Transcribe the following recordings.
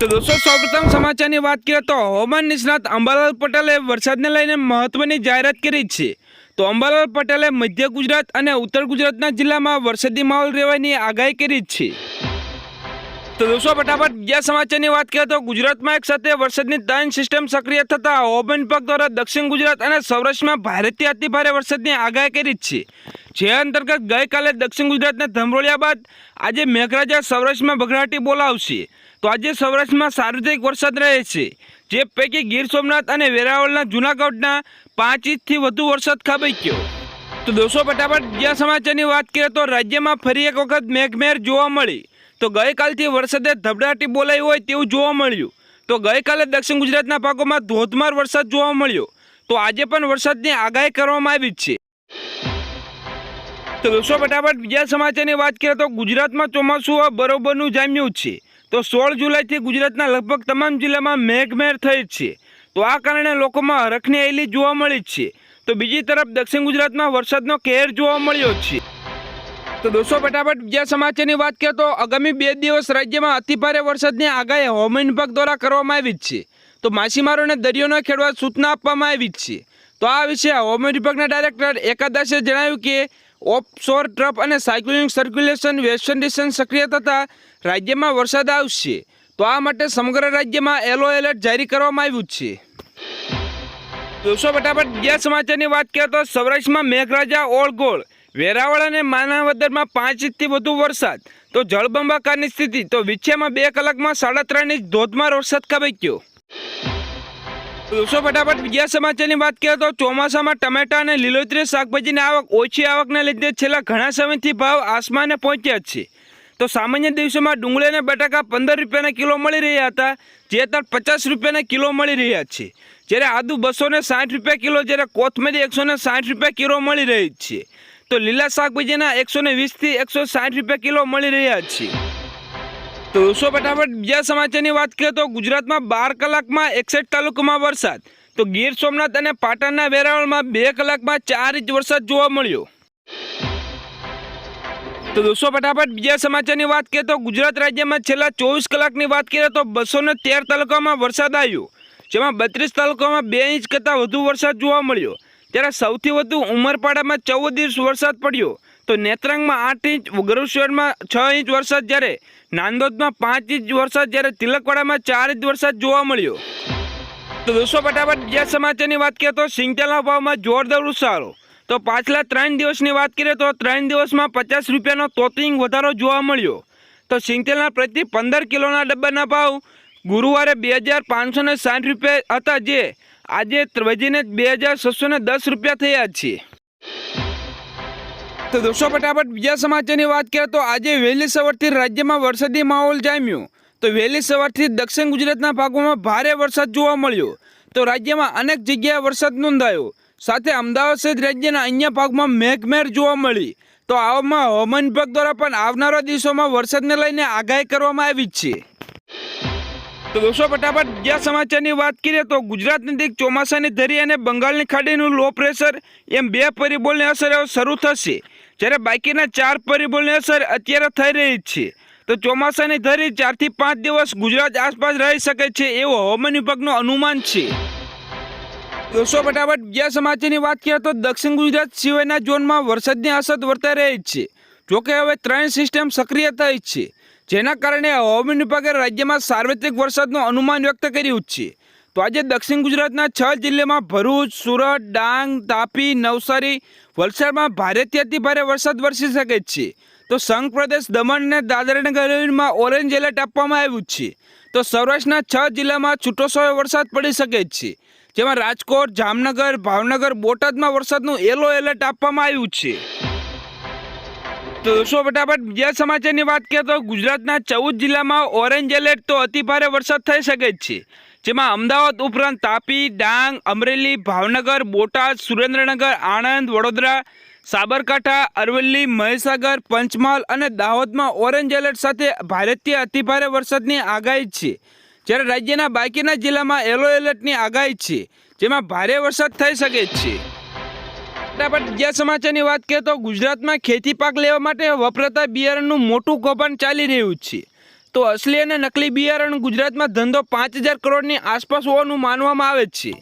તો દોસ્તો, સૌપ્રથમ સમાચારની વાત કરીએ તો હવામાન નિષ્ણાત અંબાલાલ પટેલે વરસાદને લઈને મહત્વની જાહેરાત કરી છે. તો અંબાલાલ પટેલે મધ્ય ગુજરાત અને ઉત્તર ગુજરાતના જિલ્લામાં વરસાદી માહોલ રહેવાની આગાહી કરી છે. તો દોસ્તો, ફટાફટ બીજા સમાચારની વાત કરીએ તો ગુજરાતમાં એક સાથે વરસાદની ત્રણ સિસ્ટમ સક્રિય થતા હવામાન વિભાગ દ્વારા દક્ષિણ ગુજરાત અને સૌરાષ્ટ્રમાં ભારેથી અતિભારે વરસાદની આગાહી કરી છે. જે અંતર્ગત ગઈકાલે દક્ષિણ ગુજરાતને ધમરોળ્યા બાદ આજે મેઘરાજા સૌરાષ્ટ્રમાં ભગડાટી બોલાવશે. તો આજે સૌરાષ્ટ્રમાં સાર્વત્રિક વરસાદ રહે છે, જે પૈકી ગીર સોમનાથ અને વેરાવળના જૂનાગઢના પાંચ ઇંચથી વધુ વરસાદ ખાબક્યો. તો દોસ્તો, ફટાફટ બીજા સમાચારની વાત કરીએ તો રાજ્યમાં ફરી એક વખત મેઘમેર જોવા મળી. તો ગઈકાલથી વરસાદે ધબડાટી બોલાઈ હોય તેવું જોવા મળ્યું. તો ગઈકાલે દક્ષિણ ગુજરાતના ભાગોમાં ધોધમાર વરસાદ જોવા મળ્યો. તો આજે પણ વરસાદની આગાહી કરવામાં આવી છે. તો દોસ્તો, ફટાફટ બીજા સમાચારની વાત કરીએ તો ગુજરાતમાં ચોમાસું બરોબરનું જામ્યું છે. તો સોળ જુલાઈથી ગુજરાતના લગભગ તમામ જિલ્લામાં મેઘમેર થઈ છે. તો આ કારણે લોકોમાં હરખની આયેલી જોવા મળી છે. તો બીજી તરફ દક્ષિણ ગુજરાતમાં વરસાદનો કહેર જોવા મળ્યો છે. તો દોસ્તો, ફટાફટ બીજા સમાચારની વાત કરીએ તો આગામી બે દિવસ રાજ્યમાં અતિભારે વરસાદની આગાહી હવામાન વિભાગ દ્વારા કરવામાં આવી છે. તો માછીમારોને દરિયો ખેડવા સૂચના આપવામાં આવી છે. તો આ વિશે હવામાન વિભાગના ડાયરેક્ટર એકાદશે જણાવ્યું કે ઓફશોર ટ્રફ અને સાયક્લોનિક સર્ક્યુલેશન વેસ્ટર્ન ડિસ્ટન્સ સક્રિય થતાં રાજ્યમાં વરસાદ આવશે. તો આ માટે સમગ્ર રાજ્યમાં યલો એલર્ટ જારી કરવામાં આવ્યું છે. દોસ્તો, ફટાફટ બીજા સમાચારની વાત કરીએ તો સૌરાષ્ટ્રમાં મેઘરાજા ઓળગોળ વેરાવળ અને માનવદરમાં પાંચ ઇંચથી વધુ વરસાદ. તો જળબંબાકારની સ્થિતિ, તો વિછેમાં બે કલાકમાં સાડા ત્રણ ઇંચ ધોધમાર વરસાદ ખાબક્યો દોસ્તો ફટાફટ બીજા સમાચારની વાત કરીએ તો ચોમાસામાં ટમેટા અને લીલોતરી શાકભાજીની આવક ઓછી આવકને લીધે છેલ્લા ઘણા સમયથી ભાવ આસમાને પહોંચ્યા છે. તો સામાન્ય દિવસોમાં ડુંગળી અને બટાકા પંદર રૂપિયાના કિલો મળી રહ્યા હતા, જે અત્યારે પચાસ રૂપિયાના કિલો મળી રહ્યા છે. જ્યારે આદુ બસો ને સાઠ રૂપિયા કિલો, જ્યારે કોથમરી એકસો ને સાઠ રૂપિયા કિલો મળી રહી છે. તો લીલા શાકભાજીના એકસો ને વીસથી એકસો સાઠ રૂપિયા કિલો મળી રહ્યા છે. તો દોસ્તો ફટાફટ બીજા સમાચારની વાત કરીએ તો ગુજરાતમાં બાર કલાકમાં એકસઠ તાલુકામાં વરસાદ. તો ગીર સોમનાથ અને પાટણના વેરાવળમાં બે કલાકમાં ચાર ઇંચ વરસાદ જોવા મળ્યો. તો દોસ્તો, ફટાફટ બીજા સમાચારની વાત કરીએ તો ગુજરાત રાજ્યમાં છેલ્લા ચોવીસ કલાકની વાત કરીએ તો બસો ને તેર તાલુકામાં વરસાદ આવ્યો. જેમાં બત્રીસ તાલુકામાં બે ઇંચ કરતાં વધુ વરસાદ જોવા મળ્યો. ત્યારે સૌથી વધુ ઉમરપાડામાં ચૌદ ઇંચ વરસાદ પડ્યો. તો નેત્રાંગમાં આઠ ઇંચ ગરુશ્વરમાં છ ઇંચ વરસાદ જ્યારે નાંદોદમાં પાંચ ઇંચ વરસાદ જ્યારે તિલકવાડામાં ચાર ઇંચ વરસાદ જોવા મળ્યો. તો દોસ્તો, ફટાફટ બીજા સમાચારની વાત કરીએ તો સિંગતેલના ભાવમાં જોરદાર ઉછાળો. તો પાછલા ત્રણ દિવસની વાત કરીએ તો ત્રણ દિવસમાં પચાસ રૂપિયાનો તોતિંગ વધારો જોવા મળ્યો. તો સિંગતેલના પ્રતિ પંદર કિલોના ડબ્બાના ભાવ ગુરુવારે બે હજાર પાંચસો ને સાઠ રૂપિયા હતા જે આજે વધીને બે હજાર છસો દસ રૂપિયા થયા છે. તો દોસ્તો, ફટાફટ બીજા સમાચારની વાત કરીએ તો આજે વહેલી સવારથી રાજ્યમાં વરસાદી માહોલ જામ્યો. તો વહેલી સવારથી દક્ષિણ ગુજરાતના ભાગોમાં ભારે વરસાદ જોવા મળ્યો. તો રાજ્યમાં અનેક જગ્યાએ વરસાદ નોંધાયો. સાથે અમદાવાદ સહિત રાજ્યના અન્ય ભાગમાં મેઘમેર જોવા મળી. તો આવામાં હવામાન વિભાગ દ્વારા પણ આવનારા દિવસોમાં વરસાદને લઈને આગાહી કરવામાં આવી છે. તો દોસ્તો, ફટાફટ બીજા સમાચારની વાત કરીએ તો ગુજરાત નજીક ચોમાસાની ધરી અને બંગાળની ખાડીનું લો પ્રેશર એમ બે પરિબળની અસર શરૂ થશે. જ્યારે બાકીના ચાર પરિબળની અસર અત્યારે થઈ રહી છે. તો ચોમાસાની ધરી ચારથી પાંચ દિવસ ગુજરાત આસપાસ રહી શકે છે એવું હવામાન વિભાગનું અનુમાન છે. દોસ્તો, ફટાફટ બીજા સમાચારની વાત કરીએ તો દક્ષિણ ગુજરાત સિવાયના ઝોનમાં વરસાદની અસર વર્તાઈ રહી છે. જોકે હવે ત્રણ સિસ્ટમ સક્રિય થઈ છે. જેના કારણે હવામાન વિભાગે રાજ્યમાં સાર્વત્રિક વરસાદનું અનુમાન વ્યક્ત કર્યું છે. તો આજે દક્ષિણ ગુજરાતના છ જિલ્લામાં ભરૂચ, સુરત, ડાંગ, તાપી, નવસારી, વલસાડમાં ભારેથી અતિ ભારે વરસાદ વરસી શકે છે. તો સંઘ પ્રદેશ દમણ અને દાદરાનગર ઓરેન્જ એલર્ટ આપવામાં આવ્યું છે. તો સૌરાષ્ટ્રના છ જિલ્લામાં છૂટોછવાયો વરસાદ પડી શકે છે. જેમાં રાજકોટ, જામનગર, ભાવનગર, બોટાદમાં વરસાદનું યલો એલર્ટ આપવામાં આવ્યું છે. તો દોસ્તો ફટાફટ બીજા સમાચારની વાત કરીએ તો ગુજરાતના ચૌદ જિલ્લામાં ઓરેન્જ એલર્ટ તો અતિભારે વરસાદ થઈ શકે જ છે. જેમાં અમદાવાદ ઉપરાંત તાપી, ડાંગ, અમરેલી, ભાવનગર, બોટાદ, સુરેન્દ્રનગર, આણંદ, વડોદરા, સાબરકાંઠા, અરવલ્લી, મહીસાગર, પંચમહાલ અને દાહોદમાં ઓરેન્જ એલર્ટ સાથે ભારેથી અતિભારે વરસાદની આગાહી છે. જ્યારે રાજ્યના બાકીના જિલ્લામાં યલો એલર્ટની આગાહી છે, જેમાં ભારે વરસાદ થઈ શકે છે. ફટાફટ બીજા સમાચારની વાત કરીએ તો ગુજરાતમાં ખેતી પાક લેવા માટે વપરાતા બિયારણનું મોટું કૌભાંડ ચાલી રહ્યું છે. તો અસલી અને નકલી બિયારણ ગુજરાતમાં ધંધો પાંચ હજાર કરોડની આસપાસ હોવાનું માનવામાં આવે છે.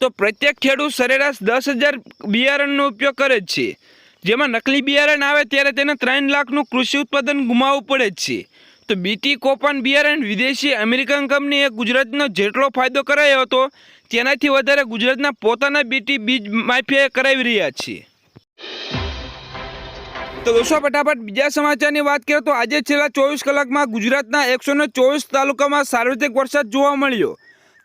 તો પ્રત્યેક ખેડૂત સરેરાશ દસ હજાર બિયારણનો ઉપયોગ કરે છે. જેમાં નકલી બિયારણ આવે ત્યારે તેને ત્રણ લાખનું કૃષિ ઉત્પાદન ગુમાવવું પડે છે. તો બીટી કોપાન બિયારણ વિદેશી અમેરિકન કંપનીએ ગુજરાતનો જેટલો ફાયદો કરાયો હતો, તેનાથી વધારે ગુજરાતના પોતાના બીટી બીજ માફિયાએ કરાવી રહ્યા છે તો દોસ્તો, ફટાફટ બીજા સમાચારની વાત કરીએ તો આજે છેલ્લા ચોવીસ કલાકમાં ગુજરાતના એકસો ચોવીસ તાલુકામાં સાર્વત્રિક વરસાદ જોવા મળ્યો.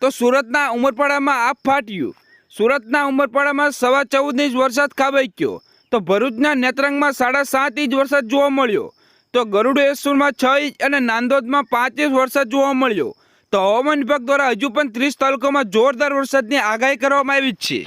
તો સુરતના ઉમરપાડામાં આપ ફાટ્યું. સુરતના ઉમરપાડામાં સવા ચૌદ ઇંચ વરસાદ ખાબક્યો. તો ભરૂચના નેત્રંગમાં સાડા સાત ઇંચ વરસાદ જોવા મળ્યો. તો ગરુડેશ્વરમાં છ ઇંચ અને નાંદોદમાં પાંચ ઇંચ વરસાદ જોવા મળ્યો. તો હવામાન વિભાગ દ્વારા હજુ પણ ત્રીસ તાલુકામાં જોરદાર વરસાદની આગાહી કરવામાં આવી છે.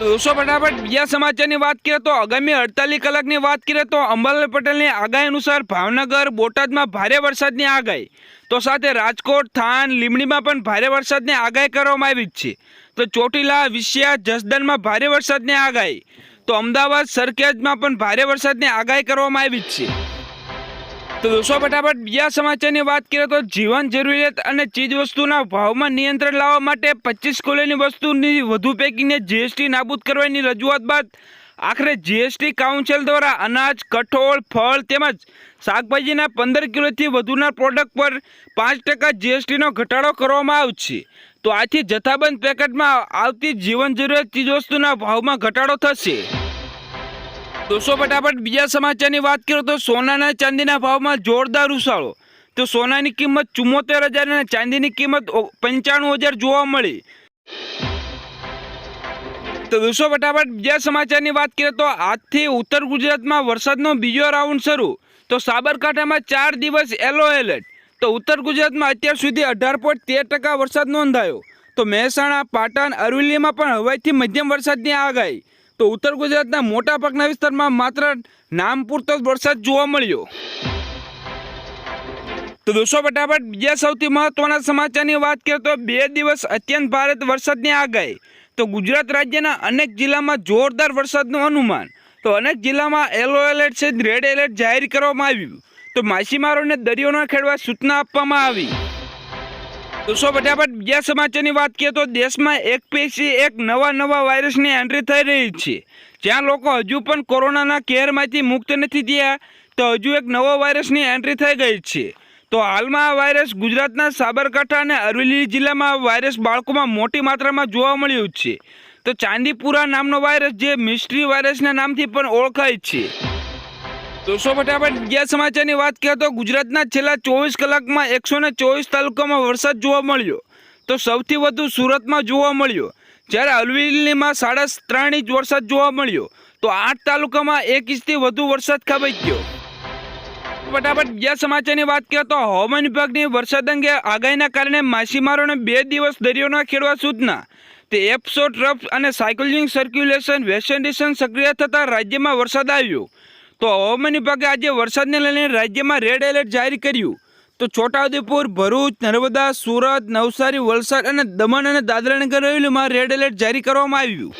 દોસ્તો ફટાફટ બીજા સમાચારની વાત કરીએ તો આગામી અડતાલીસ કલાકની વાત કરીએ તો અંબાલાલ પટેલની આગાહી અનુસાર ભાવનગર, બોટાદમાં ભારે વરસાદની આગાહી. તો સાથે રાજકોટ, થાન, લીમડીમાં પણ ભારે વરસાદની આગાહી કરવામાં આવી છે. તો ચોટીલા, વિસિયા, જસદણમાં ભારે વરસાદની આગાહી. તો અમદાવાદ, સરખેજમાં પણ ભારે વરસાદની આગાહી કરવામાં આવી છે. તો દોસ્તો, ફટાફટ બીજા સમાચારની વાત કરીએ તો જીવન જરૂરિયાત અને ચીજ વસ્તુના ભાવમાં નિયંત્રણ લાવવા માટે પચીસ કિલોની વસ્તુની વધુ પેકિંગને જીએસટી નાબૂદ કરવાની રજૂઆત બાદ આખરે જીએસટી કાઉન્સિલ દ્વારા અનાજ, કઠોળ, ફળ તેમજ શાકભાજીના પંદર કિલોથી વધુના પ્રોડક્ટ પર પાંચ ટકા જીએસટીનો ઘટાડો કરવામાં આવશે. તો આથી જથ્થાબંધ પેકેટમાં આવતી જીવન જરૂરિયાત ચીજવસ્તુના ભાવમાં ઘટાડો થશે. દોસ્તો, ફટાફટ બીજા સમાચારની વાત કરીએ તો સોનાના ચાંદીના ભાવમાં જોરદાર ઉછાળો. તો સોનાની કિંમત ચુમ્મોતેર હજાર અને ચાંદીની કિંમત પંચાણું હજાર જોવા મળી. તો દોસ્તો, ફટાફટ બીજા સમાચારની વાત કરીએ તો આજથી ઉત્તર ગુજરાતમાં વરસાદનો બીજો રાઉન્ડ શરૂ. તો સાબરકાંઠામાં ચાર દિવસ યલો એલર્ટ. તો ઉત્તર ગુજરાતમાં અત્યાર સુધી અઢાર પોઈન્ટ તેર ટકા વરસાદ નોંધાયો. તો મહેસાણા, પાટણ, અરવલ્લીમાં પણ હવાઈથી મધ્યમ વરસાદની આગાહી. તો ઉત્તર ગુજરાતના મોટા ભાગના વિસ્તારમાં માત્ર નામ પૂરતો જ વરસાદ જોવા મળ્યો. તો દોસ્તો ફટાફટ બીજા સૌથી મહત્વના સમાચારની વાત કરીએ તો બે દિવસ અત્યંત ભારે વરસાદની આગાહી. તો ગુજરાત રાજ્યના અનેક જિલ્લામાં જોરદાર વરસાદનું અનુમાન. તો અનેક જિલ્લામાં યલો એલર્ટ છે રેડ એલર્ટ જાહેર કરવામાં આવ્યું. તો માછીમારોને દરિયો ખેડવા સૂચના આપવામાં આવી. દોસ્તો ફટાફટ બીજા સમાચારની વાત કરીએ તો દેશમાં એક પેશી, એક નવા નવા વાયરસની એન્ટ્રી થઈ રહી છે. જ્યાં લોકો હજુ પણ કોરોનાના કેરમાંથી મુક્ત નથી થયા, તો હજુ એક નવો વાયરસની એન્ટ્રી થઈ ગઈ છે. તો હાલમાં આ વાયરસ ગુજરાતના સાબરકાંઠા અને અરવલ્લી જિલ્લામાં વાયરસ બાળકોમાં મોટી માત્રામાં જોવા મળ્યું છે. તો ચાંદીપુરા નામનો વાયરસ જે મિસ્ટ્રી વાયરસના નામથી પણ ઓળખાય છે. દોસ્તો, ફટાફટ બીજા સમાચારની વાત કરીએ તો ગુજરાતના છેલ્લા ચોવીસ કલાકમાં એકસો ને ચોવીસ તાલુકામાં વરસાદ જોવા મળ્યો. તો સૌથી વધુ સુરતમાં જોવા મળ્યો. જ્યારે અરવલ્લીમાં સાડા ત્રણ ઇંચ વરસાદ જોવા મળ્યો. તો આઠ તાલુકામાં એક ઇંચથી વધુ વરસાદ ખાબકી ગયો. ફટાફટ બીજા સમાચારની વાત કરીએ તો હવામાન વિભાગની વરસાદ અંગે આગાહીના કારણે માછીમારોને બે દિવસ દરિયો ન ખેડવા સૂચના. તે એપ્સો, ટ્રફ અને સાયકલિંગ સર્ક્યુલેશન વેસ્ટર્ન સક્રિય થતાં રાજ્યમાં વરસાદ આવ્યો. તો હવામાન વિભાગે આજે વરસાદને લઈને રાજ્યમાં રેડ એલર્ટ જાહેર કર્યું. તો છોટાઉદેપુર, ભરૂચ, નર્મદા, સુરત, નવસારી, વલસાડ અને દમણ અને દાદરાનગર હવેલીમાં રેડ એલર્ટ જારી કરવામાં આવ્યું.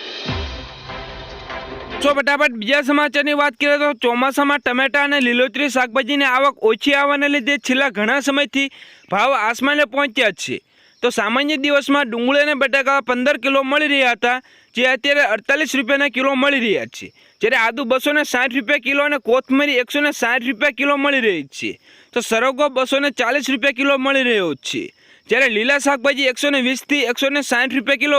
તો ફટાફટ બીજા સમાચારની વાત કરીએ તો ચોમાસામાં ટમેટા અને લીલોતરી શાકભાજીની આવક ઓછી આવવાને લીધે છેલ્લા ઘણા સમયથી ભાવ આસમાને પહોંચ્યા છે. તો સામાન્ય દિવસમાં ડુંગળી અને બટાકા પંદર કિલો મળી રહ્યા હતા, જે અત્યારે અડતાલીસ રૂપિયાના કિલો મળી રહ્યા છે. જ્યારે આદુ બસો ને સાઠ રૂપિયા કિલો અને કોથમરી એકસો ને સાઠ રૂપિયા કિલો મળી રહી છે. તો સરોગો બસો ને ચાલીસ રૂપિયા કિલો મળી રહ્યો છે. જ્યારે લીલા શાકભાજી એકસો ને વીસથી એકસો ને સાઠ રૂપિયા કિલો